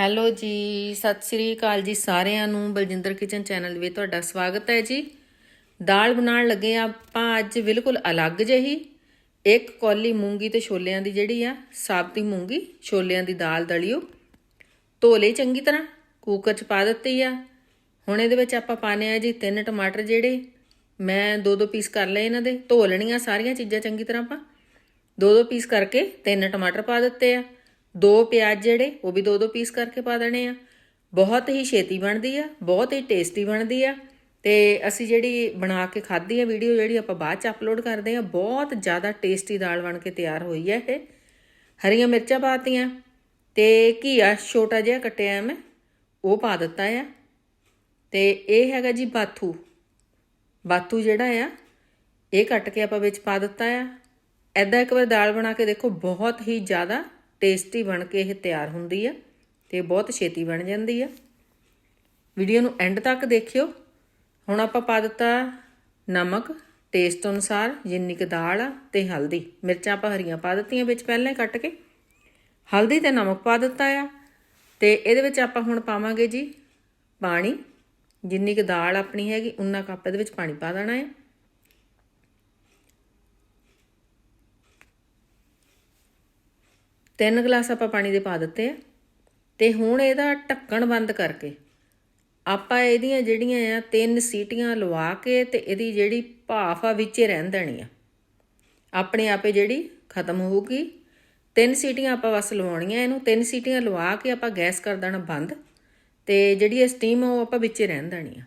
Hello ਜੀ, ਸਤਿ ਸ੍ਰੀ ਅਕਾਲ ਜੀ ਸਾਰਿਆਂ ਨੂੰ। ਬਲਜਿੰਦਰ ਕਿਚਨ ਚੈਨਲ ਵਿੱਚ ਤੁਹਾਡਾ ਸਵਾਗਤ ਹੈ ਜੀ। ਦਾਲ ਬਣਾਉਣ ਲੱਗੇ ਹਾਂ ਆਪਾਂ ਅੱਜ ਬਿਲਕੁਲ ਅਲੱਗ ਜਿਹੀ। ਇੱਕ ਕੌਲੀ ਮੂੰਗੀ ਤੇ ਛੋਲਿਆਂ ਦੀ ਜਿਹੜੀ ਆ, ਸਾਬਤੀ ਮੂੰਗੀ, ਛੋਲਿਆਂ ਦੀ ਦਾਲ ਦਲਿਓ। ਧੋ ਲਈ ਚੰਗੀ ਤਰ੍ਹਾਂ ਕੁੱਕਰ 'ਚ ਪਾ ਦਿੱਤੀ ਆ। ਹੁਣ ਇਹਦੇ ਵਿੱਚ ਆਪਾਂ ਪਾਣੇ ਆ ਜੀ ਤਿੰਨ ਟਮਾਟਰ ਜਿਹੜੇ। ਮੈਂ ਦੋ ਦੋ ਪੀਸ ਕਰ ਲਏ ਇਹਨਾਂ ਦੇ। ਧੋ ਲੈਣੀਆਂ ਸਾਰੀਆਂ ਚੀਜ਼ਾਂ ਚੰਗੀ ਤਰ੍ਹਾਂ ਆਪਾਂ। ਦੋ ਦੋ ਪੀਸ ਕਰਕੇ ਤਿੰਨ ਟਮਾਟਰ ਪਾ ਦਿੱਤੇ ਆ। ਦੋ ਪਿਆਜ਼ ਜਿਹੜੇ, ਉਹ ਵੀ ਦੋ ਦੋ ਪੀਸ ਕਰਕੇ ਪਾ ਦੇਣੇ ਆ। ਬਹੁਤ ਹੀ ਛੇਤੀ ਬਣਦੀ ਆ, ਬਹੁਤ ਹੀ ਟੇਸਟੀ ਬਣਦੀ ਆ। ਤੇ ਅਸੀਂ ਜਿਹੜੀ ਬਣਾ ਕੇ ਖਾਧੀ ਆ ਵੀਡੀਓ ਜਿਹੜੀ ਆਪਾਂ ਬਾਅਦ ਚ ਅਪਲੋਡ ਕਰਦੇ ਆ, ਬਹੁਤ ਜ਼ਿਆਦਾ ਟੇਸਟੀ ਦਾਲ ਬਣ ਕੇ ਤਿਆਰ ਹੋਈ ਹੈ ਇਹ। ਹਰੀਆਂ ਮਿਰਚਾਂ ਪਾਤੀਆਂ ਤੇ ਘੀਆ ਛੋਟਾ ਜਿਹਾ ਕੱਟਿਆ ਮੈਂ, ਉਹ ਪਾ ਦਿੱਤਾ ਆ। ਤੇ ਇਹ ਹੈਗਾ ਜੀ ਬਾਥੂ। ਬਾਥੂ ਜਿਹੜਾ ਆ, ਇਹ ਕੱਟ ਕੇ ਆਪਾਂ ਵਿੱਚ ਪਾ ਦਿੱਤਾ ਆ। ਐਦਾਂ ਇੱਕ ਵਾਰ ਦਾਲ ਬਣਾ ਕੇ ਦੇਖੋ, ਬਹੁਤ ਹੀ ਜ਼ਿਆਦਾ ਟੇਸਟੀ ਬਣ ਕੇ ਇਹ ਤਿਆਰ ਹੁੰਦੀ ਆ ਤੇ ਬਹੁਤ ਛੇਤੀ ਬਣ ਜਾਂਦੀ ਆ। ਵੀਡੀਓ ਨੂੰ ਐਂਡ ਤੱਕ ਦੇਖਿਓ। ਹੁਣ ਆਪਾਂ ਪਾ ਦਿੱਤਾ ਨਮਕ, ਟੇਸਟ ਅਨੁਸਾਰ ਜਿੰਨੀ ਕੁ ਦਾਲ ਆ ਤੇ ਹਲਦੀ। ਮਿਰਚਾਂ ਆਪਾਂ ਹਰੀਆਂ ਪਾ ਦਿੱਤੀਆਂ ਵਿੱਚ ਪਹਿਲਾਂ ਹੀ ਕੱਟ ਕੇ। ਹਲਦੀ ਤੇ ਨਮਕ ਪਾ ਦਿੱਤਾ ਆ ਤੇ ਇਹਦੇ ਵਿੱਚ ਆਪਾਂ ਹੁਣ ਪਾਵਾਂਗੇ ਜੀ ਪਾਣੀ। ਜਿੰਨੀ ਕੁ ਦਾਲ ਆਪਣੀ ਹੈਗੀ, ਉਨਾ ਕੱਪ ਇਹਦੇ ਵਿੱਚ ਪਾਣੀ ਪਾ ਦੇਣਾ ਹੈ ਤਿੰਨ ਗਲਾਸ ਆਪਾਂ ਪਾਣੀ ਦੇ ਪਾ ਦਿੱਤੇ ਆ। ਤੇ ਹੁਣ ਇਹਦਾ ਢੱਕਣ ਬੰਦ ਕਰਕੇ ਆਪਾਂ ਇਹਦੀਆਂ ਜਿਹੜੀਆਂ ਆ, ਤਿੰਨ ਸੀਟੀਆਂ ਲਵਾ ਕੇ ਤੇ ਇਹਦੀ ਜਿਹੜੀ ਭਾਫ ਆ ਵਿੱਚੇ ਰਹਿਣ ਦੇਣੀ ਆ। ਆਪਣੇ ਆਪੇ ਜਿਹੜੀ ਖਤਮ ਹੋਊਗੀ। ਤਿੰਨ ਸੀਟੀਆਂ ਆਪਾਂ ਬਸ ਲਵਾਉਣੀਆਂ ਇਹਨੂੰ ਤਿੰਨ ਸੀਟੀਆਂ ਲਵਾ ਕੇ ਆਪਾਂ ਗੈਸ ਕਰ ਦੇਣਾ ਬੰਦ। ਤੇ ਜਿਹੜੀ ਇਹ ਸਟੀਮ ਆ, ਉਹ ਆਪਾਂ ਵਿੱਚੇ ਰਹਿਣ ਦੇਣੀ ਆ।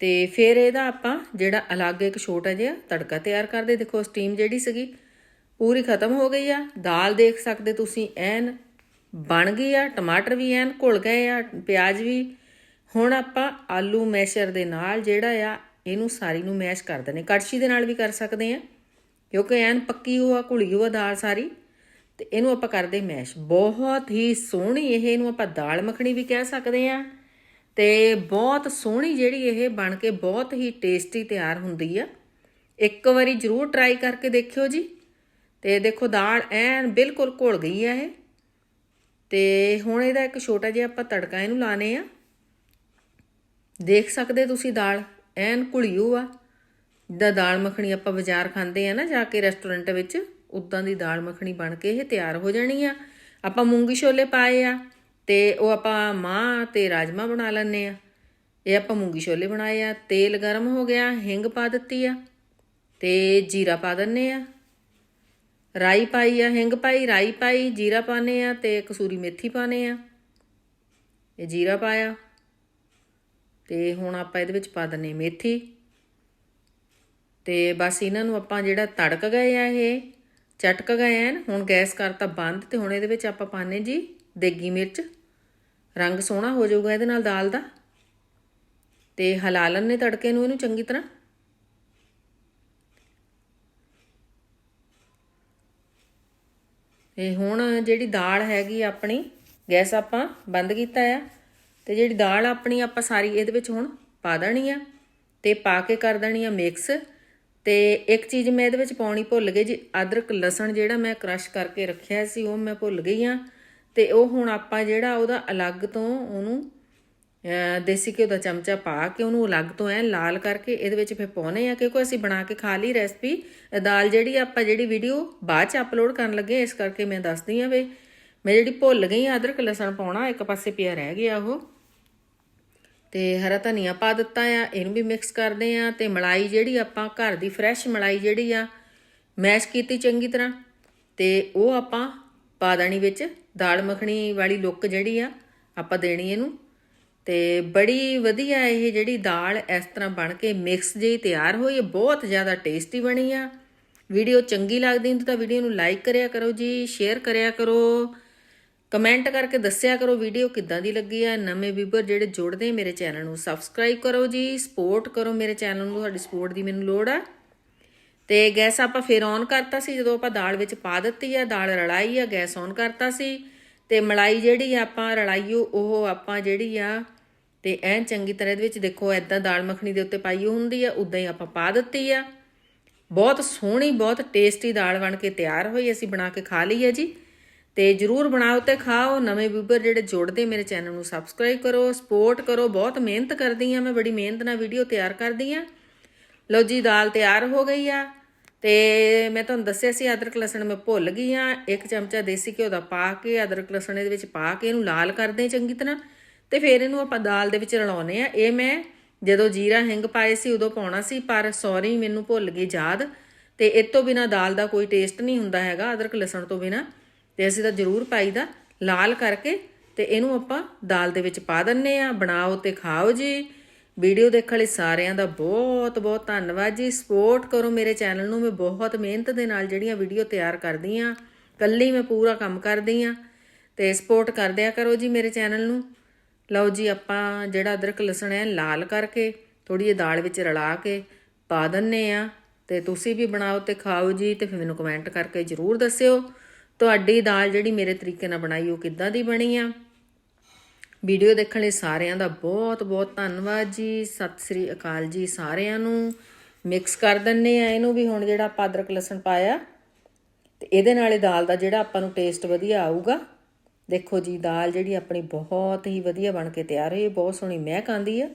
ਤੇ ਫਿਰ ਇਹਦਾ ਆਪਾਂ ਜਿਹੜਾ ਅਲੱਗ ਇੱਕ ਛੋਟਾ ਜਿਹਾ ਤੜਕਾ ਤਿਆਰ ਕਰਦੇ। ਦੇਖੋ ਸਟੀਮ ਜਿਹੜੀ ਸੀਗੀ ਪੂਰੀ ਖਤਮ ਹੋ ਗਈ ਆ। ਦਾਲ ਦੇਖ ਸਕਦੇ ਤੁਸੀਂ, ਐਨ ਬਣ ਗਈ ਆ। ਟਮਾਟਰ ਵੀ ਐਨ ਘੁਲ ਗਏ ਆ, ਪਿਆਜ਼ ਵੀ। ਹੁਣ ਆਪਾਂ ਆਲੂ ਮੈਸ਼ਰ ਦੇ ਨਾਲ ਜਿਹੜਾ ਆ, ਇਹਨੂੰ ਸਾਰੀ ਨੂੰ ਮੈਸ਼ ਕਰ ਦਨੇ ਕੜਛੀ ਦੇ ਨਾਲ ਵੀ ਕਰ ਸਕਦੇ ਆ, ਕਿਉਂਕਿ ਐਨ ਪੱਕੀ ਹੋਆ, ਘੁਲੀ ਹੋਆ ਦਾਲ ਸਾਰੀ। ਤੇ ਇਹਨੂੰ ਆਪਾਂ ਕਰਦੇ ਮੈਸ਼। ਬਹੁਤ ਹੀ ਸੋਹਣੀ ਇਹ ਇਹਨੂੰ ਆਪਾਂ ਦਾਲ ਮੱਖਣੀ ਵੀ ਕਹਿ ਸਕਦੇ ਆ। ਤੇ ਬਹੁਤ ਸੋਹਣੀ ਜਿਹੜੀ ਇਹ ਬਣ ਕੇ ਬਹੁਤ ਹੀ ਟੇਸਟੀ ਤਿਆਰ ਹੁੰਦੀ ਆ। ਇੱਕ ਵਾਰੀ ਜ਼ਰੂਰ ਟਰਾਈ ਕਰਕੇ ਦੇਖਿਓ ਜੀ। ਤੇ ਦੇਖੋ ਦਾਲ ਐਨ ਬਿਲਕੁਲ ਘੁਲ ਗਈ ਆ ਇਹ। ਤੇ ਹੁਣ ਇਹਦਾ ਇੱਕ ਛੋਟਾ ਜਿਹਾ ਆਪਾਂ ਤੜਕਾ ਇਹਨੂੰ ਲਾਣੇ ਆ। ਦੇਖ ਸਕਦੇ ਤੁਸੀਂ ਦਾਲ ਐਨ ਘੁਲਿਓ ਆ। ਜਿੱਦਾਂ ਦਾਲ ਮੱਖਣੀ ਆਪਾਂ ਬਾਜ਼ਾਰ ਖਾਂਦੇ ਆ ਨਾ ਜਾ ਕੇ ਰੈਸਟੋਰੈਂਟ ਵਿੱਚ, ਉਦਾਂ ਦੀ ਦਾਲ ਮੱਖਣੀ ਬਣ ਕੇ ਇਹ ਤਿਆਰ ਹੋ ਜਾਣੀ ਆ। ਆਪਾਂ ਮੂੰਗੀ ਛੋਲੇ ਪਾਏ ਆ ਤੇ ਉਹ ਆਪਾਂ ਮਾਂ ਤੇ ਰਾਜਮਾ ਬਣਾ ਲੈਣੇ ਆ। ਇਹ ਆਪਾਂ ਮੂੰਗੀ ਛੋਲੇ ਬਣਾਏ ਆ, ਤੇਲ ਗਰਮ ਹੋ ਗਿਆ, ਹਿੰਗ ਪਾ ਦਿੱਤੀ ਆ ਤੇ ਜੀਰਾ ਪਾ ਦਿੰਨੇ ਆ। ਰਾਈ ਪਾਈ ਆ, ਹਿੰਗ ਪਾਈ, ਰਾਈ ਪਾਈ, ਜੀਰਾ ਪਾਣੇ ਆ ਤੇ ਕਸੂਰੀ ਮੇਥੀ ਪਾਣੇ ਆ। ਇਹ ਜੀਰਾ ਪਾਇਆ ਤੇ ਹੁਣ ਆਪਾਂ ਇਹਦੇ ਵਿੱਚ ਪਾ ਦਨੇ ਮੇਥੀ। ਤੇ ਬਸ ਇਹਨਾਂ ਨੂੰ ਆਪਾਂ ਜਿਹੜਾ ਤੜਕ ਗਏ ਆ ਇਹ, ਚਟਕ ਗਏ ਐਨ, ਹੁਣ ਗੈਸ ਕਰਤਾ ਬੰਦ ਤੇ ਹੁਣ ਇਹਦੇ ਵਿੱਚ ਆਪਾਂ ਪਾਣੇ ਜੀ ਦੇਗੀ ਮਿਰਚ। ਰੰਗ ਸੋਹਣਾ ਹੋ ਜਾਊਗਾ ਇਹਦੇ ਨਾਲ ਦਾਲ ਦਾ। ਤੇ ਹਲਾ ਲੈਣੇ ਤੜਕੇ ਨੂੰ ਇਹਨੂੰ ਚੰਗੀ ਤਰ੍ਹਾਂ। ਤੇ ਹੁਣ ਜਿਹੜੀ ਦਾਲ ਹੈਗੀ ਆਪਣੀ, ਗੈਸ ਆਪਾਂ ਬੰਦ ਕੀਤਾ ਆ। ਤੇ ਜਿਹੜੀ ਦਾਲ ਆਪਣੀ ਆਪਾਂ ਸਾਰੀ ਇਹਦੇ ਵਿੱਚ ਹੁਣ ਪਾ ਦੇਣੀ ਆ ਤੇ ਪਾ ਕੇ ਕਰ ਦੇਣੀ ਆ ਮਿਕਸ। ਤੇ ਇੱਕ ਚੀਜ਼ ਮੈਂ ਇਹਦੇ ਵਿੱਚ ਪਾਉਣੀ ਭੁੱਲ ਗਈ ਜੀ, ਅਦਰਕ ਲਸਣ ਜਿਹੜਾ ਮੈਂ ਕ੍ਰਸ਼ ਕਰਕੇ ਰੱਖਿਆ ਸੀ, ਉਹ ਮੈਂ ਭੁੱਲ ਗਈ ਆ। ਤੇ ਉਹ ਹੁਣ ਆਪਾਂ ਜਿਹੜਾ ਉਹਦਾ ਅਲੱਗ ਤੋਂ ਉਹਨੂੰ ਦੇਸੀ ਘਿਓ ਦਾ ਚਮਚਾ ਪਾ ਕੇ ਉਹਨੂੰ ਅਲੱਗ ਤੋਂ ਐ ਲਾਲ ਕਰਕੇ ਇਹਦੇ ਵਿੱਚ ਫਿਰ ਪਾਉਨੇ ਆ ਕਿਉਂਕਿ ਅਸੀਂ ਬਣਾ ਕੇ ਖਾ ਲਈ ਰੈਸਪੀ ਦਾਲ ਜਿਹੜੀ ਆਪਾਂ ਜਿਹੜੀ ਵੀਡੀਓ ਬਾਅਦ ਚ ਅਪਲੋਡ ਕਰਨ ਲੱਗੇ ਇਸ ਕਰਕੇ ਮੈਂ ਦੱਸਦੀ ਆ ਵੇ ਮੈਂ ਜਿਹੜੀ ਭੁੱਲ ਗਈ ਅਦਰਕ ਲਸਣ ਪਾਉਣਾ, ਇੱਕ ਪਾਸੇ ਪਿਆ ਰਹਿ ਗਿਆ ਉਹ। ਤੇ ਹਰਾ ਧਨੀਆ ਪਾ ਦਿੱਤਾ ਆ, ਇਹਨੂੰ ਵੀ ਮਿਕਸ ਕਰਦੇ ਆ ਤੇ ਮਲਾਈ ਜਿਹੜੀ ਆਪਾਂ ਘਰ ਦੀ ਫਰੈਸ਼ ਮਲਾਈ ਜਿਹੜੀ ਆ ਮੈਸ਼ ਕੀਤੀ ਚੰਗੀ ਤਰ੍ਹਾਂ। ਤੇ ਉਹ ਆਪਾਂ ਪਾ ਦੇਣੀ ਵਿੱਚ, ਦਾਲ ਮੱਖਣੀ ਵਾਲੀ ਲੁੱਕ ਜਿਹੜੀ ਆ, ਆਪਾਂ ਦੇਣੀ ਇਹਨੂੰ। ਤੇ ਬੜੀ ਵਧੀਆ ਇਹ ਜਿਹੜੀ ਦਾਲ ਇਸ ਤਰ੍ਹਾਂ ਬਣ ਕੇ ਮਿਕਸ ਜਿਹੀ ਤਿਆਰ ਹੋਈ ਹੈ, ਬਹੁਤ ਜ਼ਿਆਦਾ ਟੇਸਟੀ ਬਣੀ ਆ। ਵੀਡੀਓ ਚੰਗੀ ਲੱਗਦੀ ਹੁੰਦੀ ਤਾਂ ਵੀਡੀਓ ਨੂੰ ਲਾਈਕ ਕਰਿਆ ਕਰੋ ਜੀ ਸ਼ੇਅਰ ਕਰਿਆ ਕਰੋ। ਕਮੈਂਟ ਕਰਕੇ ਦੱਸਿਆ ਕਰੋ ਵੀਡੀਓ ਕਿੱਦਾਂ ਦੀ ਲੱਗੀ ਆ। ਨਵੇਂ ਵੀਵਰ ਜਿਹੜੇ ਜੁੜਦੇ ਮੇਰੇ ਚੈਨਲ ਨੂੰ ਸਬਸਕ੍ਰਾਈਬ ਕਰੋ ਜੀ ਸਪੋਰਟ ਕਰੋ ਮੇਰੇ ਚੈਨਲ ਨੂੰ, ਤੁਹਾਡੀ ਸਪੋਰਟ ਦੀ ਮੈਨੂੰ ਲੋੜ ਆ। ਤੇ ਗੈਸ ਆਪਾਂ ਫੇਰ ਔਨ ਕਰਤਾ ਸੀ, ਜਦੋਂ ਆਪਾਂ ਦਾਲ ਵਿੱਚ ਪਾ ਦਿੱਤੀ ਆ, ਦਾਲ ਰਲਾਈ ਆ ਗੈਸ ਔਨ ਕਰਤਾ ਸੀ। ਤੇ ਮਲਾਈ ਜਿਹੜੀ ਆਪਾਂ ਰਲਾਈਓ, ਉਹ ਆਪਾਂ ਜਿਹੜੀ ਆ ਤੇ ਐਨ ਚੰਗੀ ਤਰ੍ਹਾਂ ਇਹਦੇ ਵਿੱਚ ਦੇਖੋ ਐਦਾਂ ਦਾਲ ਮੱਖਣੀ ਦੇ ਉੱਤੇ ਪਾਈ ਹੁੰਦੀ ਆ ਉਦਾਂ ਹੀ ਆਪਾਂ ਪਾ ਦਿੱਤੀ ਆ। ਬਹੁਤ ਸੋਹਣੀ, ਬਹੁਤ ਟੇਸਟੀ ਦਾਲ ਬਣ ਕੇ ਤਿਆਰ ਹੋਈ, ਅਸੀਂ ਬਣਾ ਕੇ ਖਾ ਲਈ ਹੈ ਜੀ। ਤੇ ਜਰੂਰ ਬਣਾਓ ਤੇ ਖਾਓ, ਨਵੇਂ ਵੀਵਰ ਜਿਹੜੇ ਜੁੜਦੇ ਮੇਰੇ ਚੈਨਲ ਨੂੰ ਸਬਸਕ੍ਰਾਈਬ ਕਰੋ ਸਪੋਰਟ ਕਰੋ, ਬਹੁਤ ਮਿਹਨਤ ਕਰਦੀ ਆ ਮੈਂ, ਬੜੀ ਮਿਹਨਤ ਨਾਲ ਵੀਡੀਓ ਤਿਆਰ ਕਰਦੀ ਆ। ਲਓ ਜੀ, ਦਾਲ ਤਿਆਰ ਹੋ ਗਈ ਆ, ਤੇ ਮੈਂ ਤੁਹਾਨੂੰ ਦੱਸਿਆ ਸੀ ਅਦਰਕ ਲਸਣ ਮੈਂ ਭੁੱਲ ਗਈ ਆ। ਇੱਕ ਚਮਚਾ ਦੇਸੀ ਘਿਓ ਦਾ ਪਾ ਕੇ, ਅਦਰਕ ਲਸਣ ਇਹਦੇ ਵਿੱਚ ਪਾ ਕੇ ਇਹਨੂੰ ਲਾਲ ਕਰਦੇ ਚੰਗੀ ਤਰ੍ਹਾਂ। ਤੇ ਫਿਰ ਇਹਨੂੰ ਆਪਾਂ ਦਾਲ ਦੇ ਵਿੱਚ ਰਲਾਉਨੇ ਆ। ਇਹ ਮੈਂ ਜਦੋਂ ਜੀਰਾ ਹਿੰਗ ਪਾਏ ਸੀ ਉਦੋਂ ਪਾਉਣਾ ਸੀ, ਪਰ ਸੌਰੀ ਮੈਨੂੰ ਭੁੱਲ ਗਈ ਯਾਦ ਤੇ ਇਹ ਤੋਂ ਬਿਨਾ ਦਾਲ ਦਾ ਕੋਈ ਟੇਸਟ ਨਹੀਂ ਹੁੰਦਾ ਹੈਗਾ, ਅਦਰਕ ਲਸਣ ਤੋਂ ਬਿਨਾ। ਤੇ ਅਸੀਂ ਤਾਂ ਜ਼ਰੂਰ ਪਾਈਦਾ ਲਾਲ ਕਰਕੇ ਤੇ ਇਹਨੂੰ ਆਪਾਂ ਦਾਲ ਦੇ ਵਿੱਚ ਪਾ ਦਿੰਨੇ ਆ। ਬਣਾਓ ਤੇ ਖਾਓ ਜੀ। ਵੀਡੀਓ ਦੇਖਣ ਲਈ ਸਾਰਿਆਂ ਦਾ ਬਹੁਤ ਬਹੁਤ ਧੰਨਵਾਦ ਜੀ। ਸਪੋਰਟ ਕਰੋ ਮੇਰੇ ਚੈਨਲ ਨੂੰ। ਮੈਂ ਬਹੁਤ ਮਿਹਨਤ ਦੇ ਨਾਲ ਜਿਹੜੀਆਂ ਵੀਡੀਓ ਤਿਆਰ ਕਰਦੀ ਆ। ਕੱਲੀ ਮੈਂ ਪੂਰਾ ਕੰਮ ਕਰਦੀ ਆ। ਤੇ ਸਪੋਰਟ ਕਰਦਿਆ ਕਰੋ ਜੀ ਮੇਰੇ ਚੈਨਲ ਨੂੰ। ਲਓ ਜੀ, ਆਪਾਂ ਜਿਹੜਾ ਅਦਰਕ ਲਸਣ ਹੈ, ਲਾਲ ਕਰਕੇ ਥੋੜੀ ਜਿਹੀ ਦਾਲ ਵਿੱਚ ਰਲਾ ਕੇ ਪਾ ਦਿੰਨੇ ਆ। ਤੇ ਤੁਸੀਂ ਵੀ ਬਣਾਓ ਤੇ ਖਾਓ ਜੀ ਤੇ ਫਿਰ ਮੈਨੂੰ ਕਮੈਂਟ ਕਰਕੇ ਜਰੂਰ ਦੱਸਿਓ ਤੁਹਾਡੀ ਦਾਲ ਜਿਹੜੀ ਮੇਰੇ ਤਰੀਕੇ ਨਾਲ ਬਣਾਈ, ਉਹ ਕਿੱਦਾਂ ਦੀ ਬਣੀ ਆ। ਵੀਡੀਓ ਦੇਖਣ ਲਈ ਸਾਰਿਆਂ ਦਾ ਬਹੁਤ ਬਹੁਤ ਧੰਨਵਾਦ ਜੀ। ਸਤਿ ਸ੍ਰੀ ਅਕਾਲ ਜੀ ਸਾਰਿਆਂ ਨੂੰ। ਮਿਕਸ ਕਰ ਦਿੰਨੇ ਆ ਇਹਨੂੰ ਵੀ ਹੁਣ ਜਿਹੜਾ ਆਪਾਂ ਅਦਰਕ ਲਸਣ ਪਾਇਆ ਤੇ ਇਹਦੇ ਨਾਲ ਇਹ ਦਾਲ ਦਾ ਜਿਹੜਾ ਆਪਾਂ ਨੂੰ ਟੇਸਟ ਵਧੀਆ ਆਊਗਾ। ਦੇਖੋ ਜੀ, ਦਾਲ ਜਿਹੜੀ ਆਪਣੀ ਬਹੁਤ ਹੀ ਵਧੀਆ ਬਣ ਕੇ ਤਿਆਰ ਹੋਈ ਹੈ ਬਹੁਤ ਸੋਹਣੀ ਮਹਿਕ ਆਂਦੀ ਹੈ